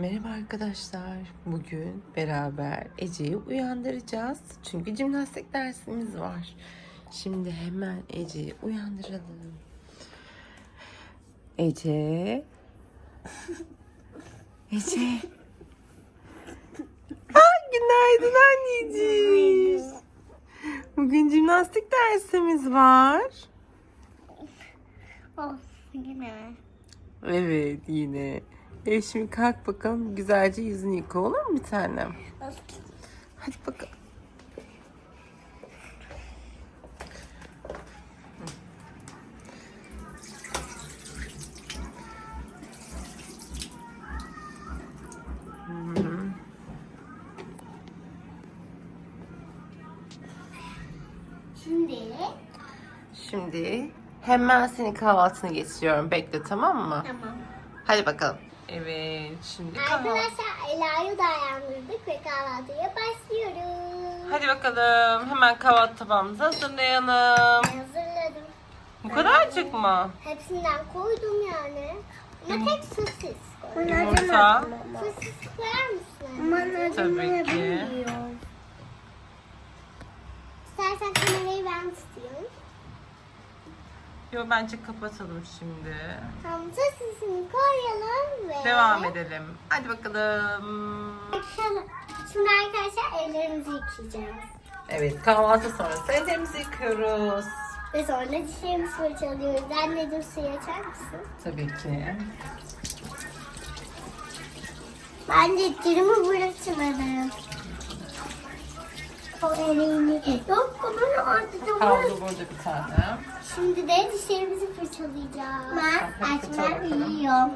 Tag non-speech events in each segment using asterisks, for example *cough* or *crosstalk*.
Merhaba arkadaşlar. Bugün beraber Ece'yi uyandıracağız. Çünkü jimnastik dersimiz var. Şimdi hemen Ece'yi uyandıralım. Ece. *laughs* Ece. Ay günaydın anneciğim. Bugün jimnastik dersimiz var. Of yine. Evet yine. Evet şimdi kalk bakalım güzelce yüzünü yıka olur mu bir tanem? Hadi bakalım. Şimdi Şimdi hemen senin kahvaltını getiriyorum. Bekle tamam mı? tamam. Hadi bakalım. Evet şimdi kahvaltı. Arkadaşlar Ela'yı dayandırdık ve kahvaltıya başlıyoruz. Hadi bakalım hemen kahvaltı tabağımızı hazırlayalım. Ben hazırladım. Bu kadarcık mı? Hepsinden koydum yani. Ama tek sosis koydum. Yumurta. Sosis koyar mısın? Tabii ki. İstersen kamerayı ben tutayım. Yo bence kapatalım şimdi. Tamam sosisini koyalım ve... Devam edelim. Hadi bakalım. Şimdi arkadaşlar ellerimizi yıkayacağız. Evet kahvaltı sonrası ellerimizi yıkıyoruz. Ve sonra dişlerimizi fırçalıyoruz. Anneciğim suyu açar mısın? Tabii ki. Ben de dilimi bırakmadım. O elini. Yok bunu ortada Havlu burada bir tane. Şimdi de dişlerimizi fırçalayacağız. Ben fırçala yiyorum.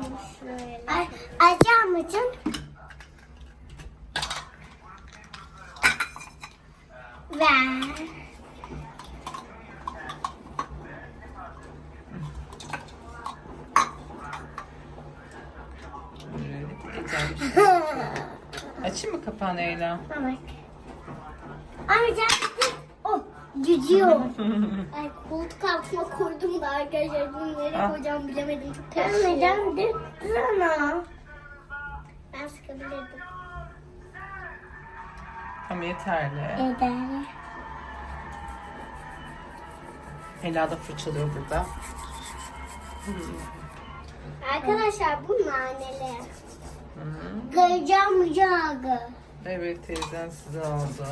Ay, Açar mısın? Ver. *laughs* Evet. Açayım mı kapağını Eyla? Bak. Amca. Gidiyor. *laughs* Ay koltuk altına koydum da arkadaşlar bunu nereye Ah. koyacağımı bilemedim. Çok karışıyor. sana. Ben sıkabilirdim. Tamam yeterli. Eder. Ela da fırçalıyor burada. Arkadaşlar bu naneli. Kıracağım yağı. Evet teyzen size aldı.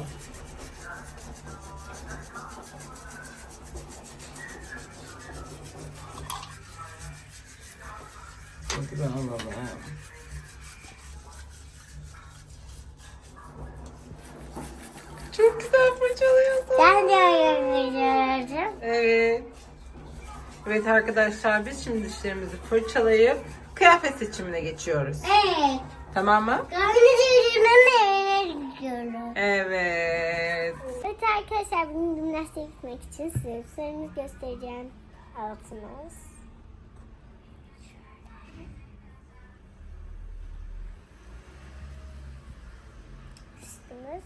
Hadi ben alalım. Çok güzel fırçalıyorsun. Ben de yapacağım. Evet. Evet arkadaşlar biz şimdi dişlerimizi fırçalayıp kıyafet seçimine geçiyoruz. Evet. Tamam mı? Gidiyorum. Evet. Evet arkadaşlar bugün jimnastiğe gitmek için size göstereceğim. Altımız. Üstümüz.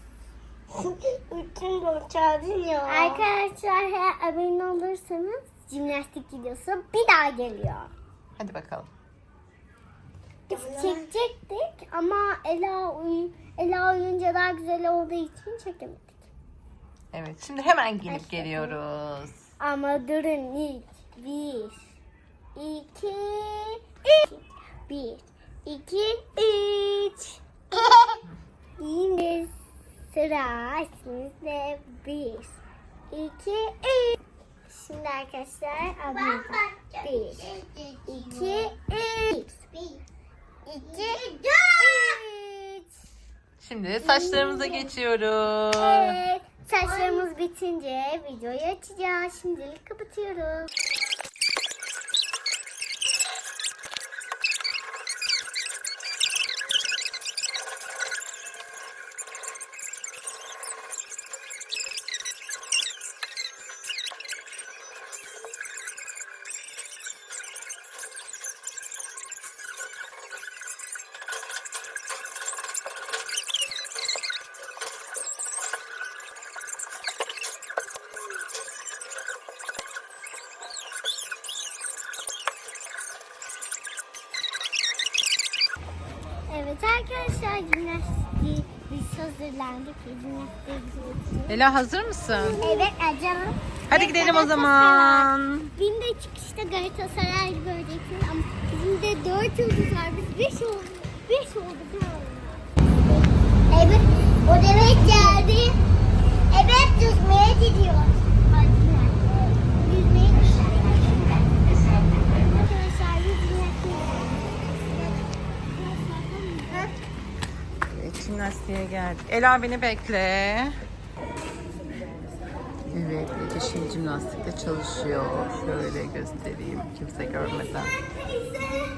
Bütün borçardın ya. Arkadaşlar eğer abone olursanız jimnastik videosu bir daha geliyor. Hadi bakalım. Biz çekecektik ama Ela, uy Ela uyuyunca daha güzel olduğu için çekemedik. Evet şimdi hemen giyinip geliyoruz. Ama durun ilk. Bir, iki, üç. Bir, iki, üç. Sıra üstümüzde bir, iki, üç. Şimdi arkadaşlar abone Bir, iki, üç. İki, üç. Şimdi saçlarımıza geçiyoruz. Evet, saçlarımız bitince videoyu açacağız. Şimdilik kapatıyoruz. Evet arkadaşlar jimnastiği biz hazırlandık. Jimnastiğe gidiyoruz. Ela hazır mısın? Evet canım. Hadi Ve gidelim o zaman. Benim de çıkışta Galatasaray göreceksiniz ama bizim de dört yıldız var. Biz beş oldu. Beş oldu. bir oldu. Evet. O demek geldi. Evet yüzmeye gidiyor. Geldik. Ela beni bekle. Evet, Ece şimdi jimnastikte çalışıyor. Şöyle göstereyim kimse görmeden.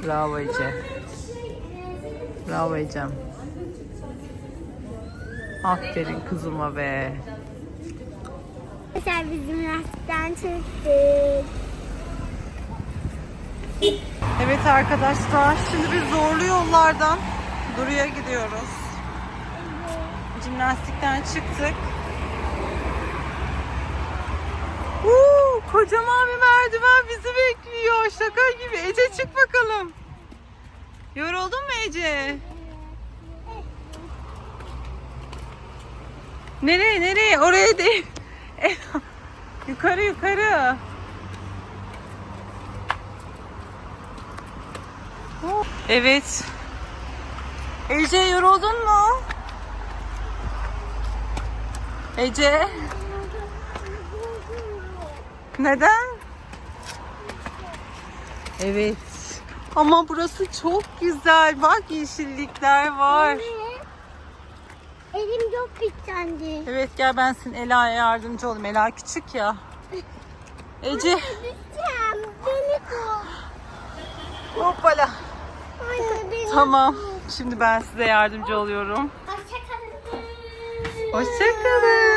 Bravo Ece. Bravo Ecem. Aferin kızıma be. Arkadaşlar biz jimnastikten çıktık. Evet arkadaşlar, şimdi biz zorlu yollardan Duru'ya gidiyoruz. Jimnastikten çıktık. Uuu, kocaman bir merdiven bizi bekliyor. Şaka gibi. Ece çık bakalım. Yoruldun mu Ece? Nereye nereye? Oraya değil. *laughs* yukarı yukarı. Evet. Ece yoruldun mu? Ece neden? Evet. Ama burası çok güzel. Bak yeşillikler var. Elim çok pislendi. Evet gel ben senin Ela'ya yardımcı olayım. Ela küçük ya. Ece Düşeceğim. Beni tut. hoppala. Anne beni Tamam. Şimdi ben size yardımcı oluyorum. Hoşçakalın. Hoşçakalın.